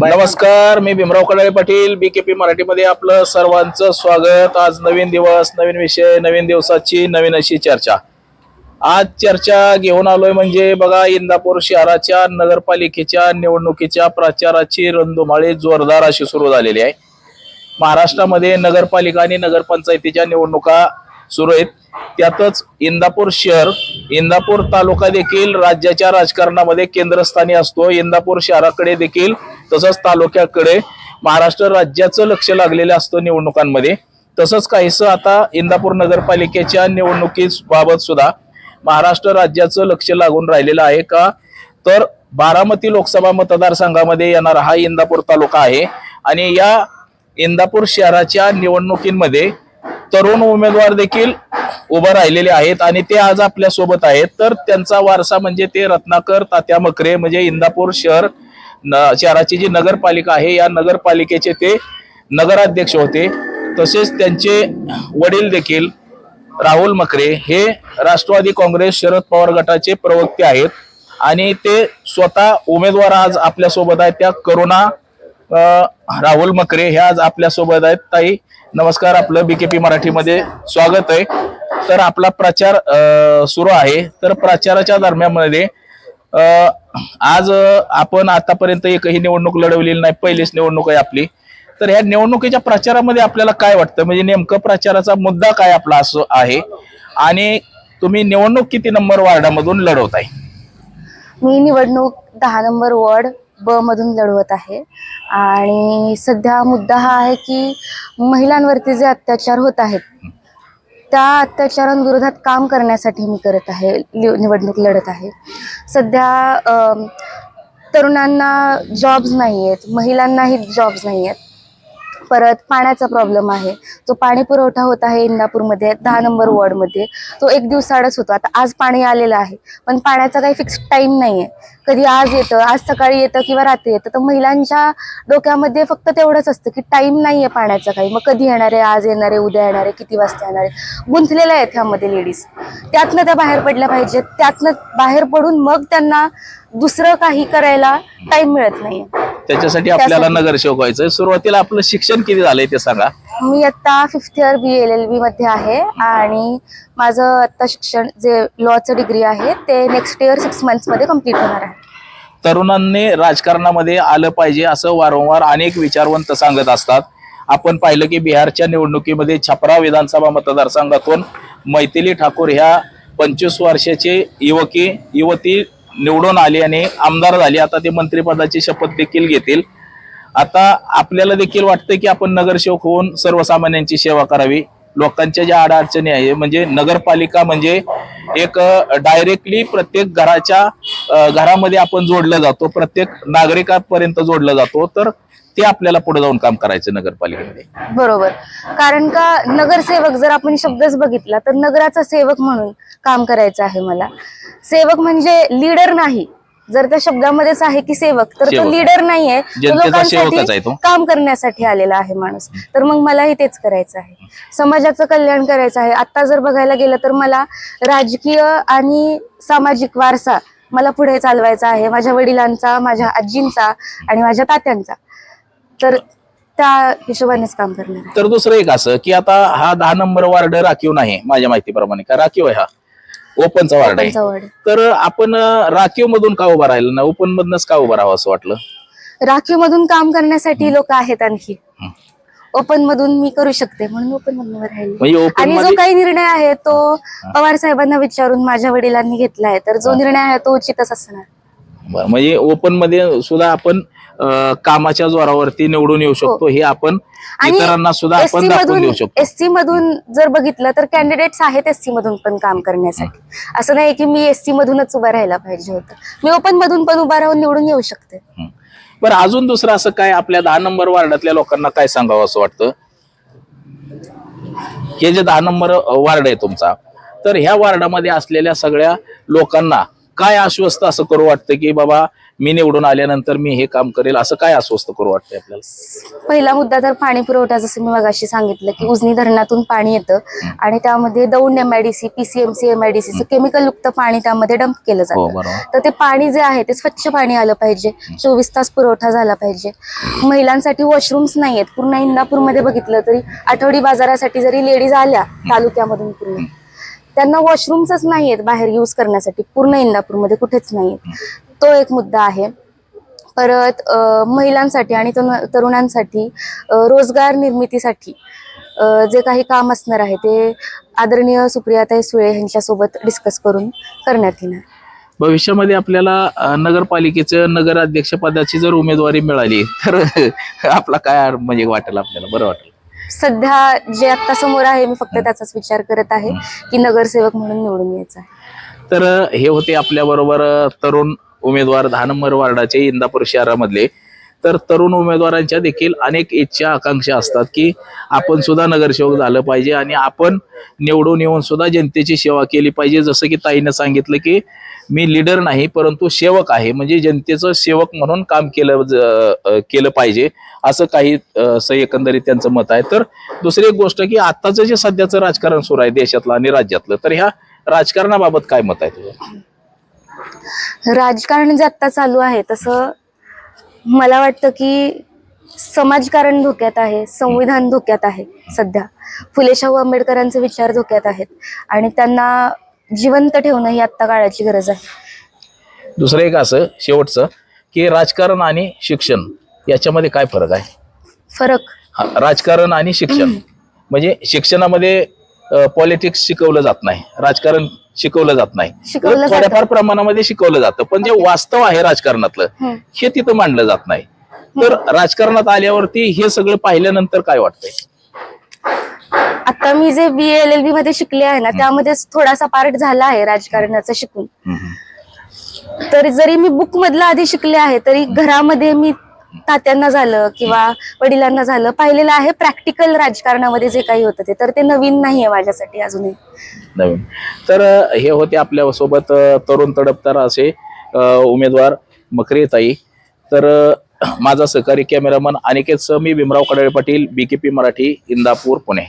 नमस्कार मी भीमराव कडाळे पाटील बीकेपी मराठीमध्ये आपलं सर्वांचं स्वागत. आज नवीन दिवस नवीन विषय नवीन दिवसाची नवीन अशी चर्चा. आज चर्चा घेऊन आलोय म्हणजे बघा इंदापूर शहराच्या नगरपालिकेच्या निवडणुकीच्या प्रचाराची रणधुमाळी जोरदार अशी सुरू झालेली आहे. महाराष्ट्रामध्ये नगरपालिका आणि नगरपंचायतीच्या निवडणुका सुरू आहेत. त्यातच इंदापूर शहर इंदापूर तालुका देखील राज्याच्या राजकारणामध्ये केंद्रस्थानी असतो. इंदापूर शहराकडे देखील तसंच तालुक्याकडे महाराष्ट्र राज्याचं लक्ष लागलेलं असतं निवडणुकांमध्ये. तसंच काहीसं आता इंदापूर नगरपालिकेच्या निवडणुकीबाबत सुद्धा महाराष्ट्र राज्याचं लक्ष लागून राहिलेलं आहे का? तर बारामती लोकसभा मतदारसंघामध्ये येणारा हा इंदापूर तालुका आहे. आणि या इंदापूर शहराच्या निवडणुकीमध्ये तरुण उमेदवार देखील उभं राहिलेले आहेत आणि ते आज आपल्यासोबत आहेत. तर त्यांचा वारसा म्हणजे ते रत्नाकर तात्या मकरे म्हणजे इंदापूर शहर शहराची जी नगरपालिका आहे या नगरपालिकेचे ते नगराध्यक्ष होते. तसेच त्यांचे वडील देखील राहुल मकरे हे राष्ट्रवादी काँग्रेस शरद पवार गटाचे प्रवक्ते आहेत आणि ते स्वतः उमेदवार आज आपल्यासोबत आहेत. त्या करुणा राहुल मकरे हे आज आपल्यासोबत आहेत. ताई नमस्कार. आपलं बीकेपी मराठीमध्ये स्वागत आहे. तर आपला प्रचार सुरू आहे. तर प्रचाराच्या दरम्यानमध्ये आज आपण आतापर्यंत एकही निवडणूक लढवलेली नाही पहिलीच निवडणूक आहे आपली. तर ह्या निवडणुकीच्या प्रचारामध्ये आपल्याला काय वाटतं? म्हणजे नेमकं प्रचाराचा मुद्दा काय आपला असं आहे? आणि तुम्ही निवडणूक किती नंबर वार्डामधून लढवताय मी निवडणूक दहा नंबर वॉर्ड ब मधून लढवत आहे. आणि सध्या मुद्दा हा आहे की महिलांवरती जे अत्याचार होत आहेत त्या अत्याचारांविरोधात काम करण्यासाठी मी करत आहे निवडणूक लढत आहे. सध्या तरुणांना जॉब्स नाही आहेत महिलांनाही जॉब्स नाही आहेत परत पाण्याचा प्रॉब्लेम आहे. जो पाणी पुरवठा होत आहे इंदापूरमध्ये दहा नंबर वॉर्डमध्ये. तो एक दिवसाडच होतो. आता आज पाणी आलेलं आहे. पण पाण्याचा काही फिक्स टाईम नाही आहे कधी आज येतं आज सकाळी येतं किंवा रात्री येतं. तर महिलांच्या डोक्यामध्ये फक्त तेवढंच असतं की टाईम नाही आहे पाण्याचा काही. मग कधी येणार आहे? आज येणार आहे? उद्या येणार आहे? किती वाजता येणार आहे? गुंतलेल्या आहेत ह्यामध्ये लेडीज त्यातनं त्या बाहेर पडल्या पाहिजेत. त्यातनं बाहेर पडून मग त्यांना दुसरं काही करायला टाईम मिळत नाही त्याच्यासाठी आपल्याला नगरसेवक व्हायचं सुरुवातीला आपलं शिक्षण किती झालंय ते सांगा. मी आता fifth year B L L B मध्ये आहे आणि माझं आता शिक्षण जे लॉचं डिग्री आहे ते नेक्स्ट इयर सिक्स मंथ्समध्ये कंप्लीट होणार आहे. तरुणांनी राजकारणामध्ये आलं पाहिजे असं वारंवार अनेक विचारवंत सांगत असतात. आपण पाहिलं की बिहारच्या निवडणुकीमध्ये छपरा विधानसभा मतदारसंघातून मैथिली ठाकूर ह्या पंचवीस वर्षाची युवकी युवती निवडून आली आणि आमदार झाली आता ते मंत्रिपदाची शपथ देखील घेतील. आता आपल्याला देखील वाटतं की आपण नगरसेवक होऊन सर्वसामान्यांची सेवा करावी. लोकांच्या ज्या अडचणी आहे म्हणजे नगरपालिका म्हणजे एक डायरेक्टली प्रत्येक घराच्या घरामध्ये आपण जोडलं जातो. प्रत्येक नागरिकापर्यंत जोडलं जातो. तर ते आपल्याला पुढे जाऊन काम करायचं नगरपालिकेमध्ये. बरोबर. कारण का नगरसेवक जर आपण शब्दच बघितला तर नगराचा सेवक म्हणून काम करायचं आहे मला. सेवक म्हणजे लीडर नाही. जर त्या शब्दामध्येच आहे की सेवक तर तो सेवक. लीडर नाहीये. तो जनतेचा सेवकच आहे तो. काम करण्यासाठी आलेला आहे माणूस. तर मग मलाही तेच करायचं आहे. समाजाचं कल्याण करायचं आहे. आता जर बघायला गेलं तर मला राजकीय आणि सामाजिक वारसा मला पुढे चालवायचा आहे. माझ्या वडिलांचा माझ्या आजींचा आणि माझ्या तात्यांचा. तर त्या हिशोबानेच काम करणार आहे. तर दुसरं एक असं की आता हा दहा नंबर वार्ड राखीव नाही माझ्या माहितीप्रमाणे का? राखीव आहे हा. ओपनचा वार्ड आहे. तर आपण राखीव मधून का उभा राहिलं ना ओपन मधनच का उभं राहावं असं वाटलं? राखीव मधून काम करण्यासाठी लोक आहेत आणखी. हं. ओपन मधून मी करू शकते म्हणून ओपन मधून राहिले. म्हणजे ओपन आणि जो मध्ये काही निर्णय आहे तो पवार साहेबांना विचारून माझ्या वडिलांनी घेतला आहे तर जो निर्णय आहे तो उचितच असणार. बरं, म्हणजे ओपनमध्ये सुद्धा आपण कामाच्या जोरावरती निवडून येऊ शकतो. हे आपण इतरांना सुद्धा आपण दाखवून देऊ शकतो. एससी मधून जर बघितलं तर कॅन्डिडेट्स आहेत एससी मधून पण काम करण्यासाठी. असं नाही की मी एससी मधूनच उभा राहायला पाहिजे होतं. मी ओपन मधून पण उभा राहून निवडून येऊ शकते. हं. बरं अजून दुसरं असं काय आपल्या दहा नंबर वार्डातल्या लोकांना काय सांगावं असं वाटतं? हे जे दहा नंबर वार्ड आहे तुमचा तर ह्या वार्डामध्ये असलेल्या सगळ्या लोकांना काय आश्वस्त असं करू वाटतं की बाबा मी निवडून आल्यानंतर मी हे काम करेल असं काय अस्वस्थ करू वाटतंय आपल्याला? पहिला मुद्दा तर पाणी पुरवठा जसं मी मगाशी सांगितलं की उजनी धरणातून पाणी येतं आणि त्यामध्ये Daund MIDC PCMC MIDC chemical युक्त पाणी त्यामध्ये डंप केलं हो जातं. तर ते पाणी जे आहे ते स्वच्छ पाणी आलं पाहिजे. चोवीस तास पुरवठा झाला पाहिजे. महिलांसाठी वॉशरूम्स नाही आहेत पूर्ण इंदापूरमध्ये बघितलं तरी आठवडी बाजारासाठी जरी लेडीज आल्या तालुक्यामधून पूर्ण. त्यांना वॉशरूम्सच नाही आहेत बाहेर यूज करण्यासाठी. पूर्ण इंदापूरमध्ये कुठेच नाही तो एक मुद्दा आहे. परत महिलांसाठी आणि तरुणांसाठी रोजगार निर्मितीसाठी जे काही काम असणार आहे ते आदरणीय सुप्रियाताई सुळे यांच्यासोबत डिस्कस करून करण्यात येणार. भविष्यामध्ये आपल्याला नगरपालिकेचं नगराध्यक्ष पदाची जर उमेदवारी मिळाली तर आपला काय म्हणजे वाटेल आपल्याला? बरं वाटेल. सध्या जे आता समोर आहे मी फक्त त्याचाच विचार करत आहे की नगरसेवक म्हणून निवडून यायचं तर हे होते आपल्या बरोबर तरुण उमेदवार दहा नंबर वार्डाचे इंदापूर शहरामधले. तर तरुण उमेदवारांच्या देखील अनेक इच्छा आकांक्षा असतात की आपण सुद्धा नगरसेवक झालं पाहिजे आणि आपण निवडून येऊन सुद्धा जनतेची सेवा केली पाहिजे. जसं की ताईनं सांगितलं की मी लीडर नाही परंतु सेवक आहे. म्हणजे जनतेचं सेवक म्हणून काम केलं ज- केलं पाहिजे. असं काही असं एकंदरीत त्यांचं मत आहे. तर दुसरी एक गोष्ट की आत्ताचं जे सध्याचं राजकारण सुरू आहे देशातलं आणि राज्यातलं तर ह्या राजकारणाबाबत काय मत आहे तुझं? राजकारण जे आता चालू आहे तसं मला वाटतं की समाजकारण धोक्यात आहे संविधान धोक्यात आहे सध्या. फुले शाहू आंबेडकरांचे विचार धोक्यात आहेत आणि त्यांना जिवंत ठेवणं ही आत्ता काळाची गरज आहे. दुसरं एक असं शेवटचं की राजकारण आणि शिक्षण याच्यामध्ये काय फरक आहे? फरक? राजकारण आणि शिक्षण. म्हणजे शिक्षणामध्ये पॉलिटिक्स शिकवलं जात नाही. राजकारण शिकवलं जात नाही. तर जातं. थोड्याफार प्रमाणामध्ये शिकवलं जातं. पण जे वास्तव आहे राजकारणातलं. हे. तिथं मांडलं जात नाही. तर राजकारणात आल्यावरती हे सगळं पाहिल्यानंतर काय वाटतंय? आता मी जे बी एल एल बी मध्ये शिकले आहे ना त्यामध्ये थोडासा पार्ट झाला आहे राजकारणाचा शिकून. तर जरी मी बुक मधलं आधी शिकले आहे तरी घरामध्ये मी तात्यांना झालं किंवा वडिलांना झालं पाहिलेलं आहे प्रॅक्टिकल राजकारणामध्ये जे काही होतं ते. तर ते नवीन नाही आहे माझ्यासाठी अजूनही. नवीन. तर हे होते आपल्यासोबत तरुण तडपदार असे उमेदवार मकरेताई. तर माझा सहकारी कॅमेरामन अनिकेत मी भीमराव कडाळे पाटील बीकेपी मराठी इंदापूर पुणे.